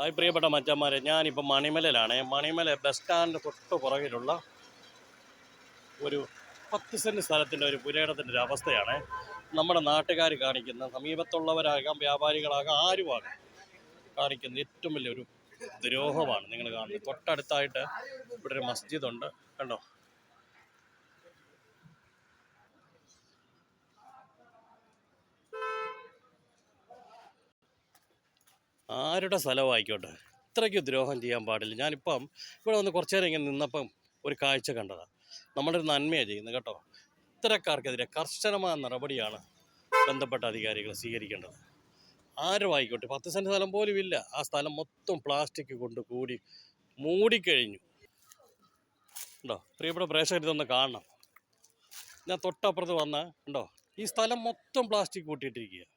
Hi പ്രിയപ്പെട്ട മച്ചന്മാരെ. ഞാനിപ്പോൾ മണിമലയിലാണ്. മണിമല ബസ് സ്റ്റാൻഡ് തൊട്ട് പുറകിലുള്ള ഒരു പത്ത് സെന്റ് സ്ഥലത്തിന്റെ ഒരു പുരയിടത്തിന്റെ ഒരു അവസ്ഥയാണ്. നമ്മുടെ നാട്ടുകാർ കാണിക്കുന്ന സമീപത്തുള്ളവരാകാം വ്യാപാരികളാകാം ആരുമാകാം കാണിക്കുന്ന ഏറ്റവും വലിയൊരു ദ്രോഹമാണ് നിങ്ങൾ കാണുന്നത്. തൊട്ടടുത്തായിട്ട് ഇവിടെ ഒരു മസ്ജിദുണ്ട് കണ്ടോ? ആരുടെ സ്ഥലമായിക്കോട്ടെ ഇത്രയ്ക്ക് ദ്രോഹം ചെയ്യാൻ പാടില്ല. ഞാനിപ്പം ഇവിടെ വന്ന് കുറച്ചു നേരം ഇങ്ങനെ നിന്നപ്പം ഒരു കാഴ്ച കണ്ടതാണ് നമ്മുടെ ഒരു നന്മയാണ് ചെയ്യുന്നത് കേട്ടോ. ഇത്തരക്കാർക്കെതിരെ കർശനമായ നടപടിയാണ് ബന്ധപ്പെട്ട അധികാരികൾ സ്വീകരിക്കേണ്ടത്. ആരും ആയിക്കോട്ടെ പത്ത് സെന്റ് സ്ഥലം പോലും ഇല്ല. ആ സ്ഥലം മൊത്തം പ്ലാസ്റ്റിക് കൊണ്ട് കൂടി മൂടിക്കഴിഞ്ഞു. ഉണ്ടോ? പ്രിയപ്പെട്ട പ്രേക്ഷകർ ഇതൊന്ന് കാണണം. ഞാൻ തൊട്ടപ്പുറത്ത് വന്ന ഉണ്ടോ? ഈ സ്ഥലം മൊത്തം പ്ലാസ്റ്റിക് കൂട്ടിയിട്ടിരിക്കുക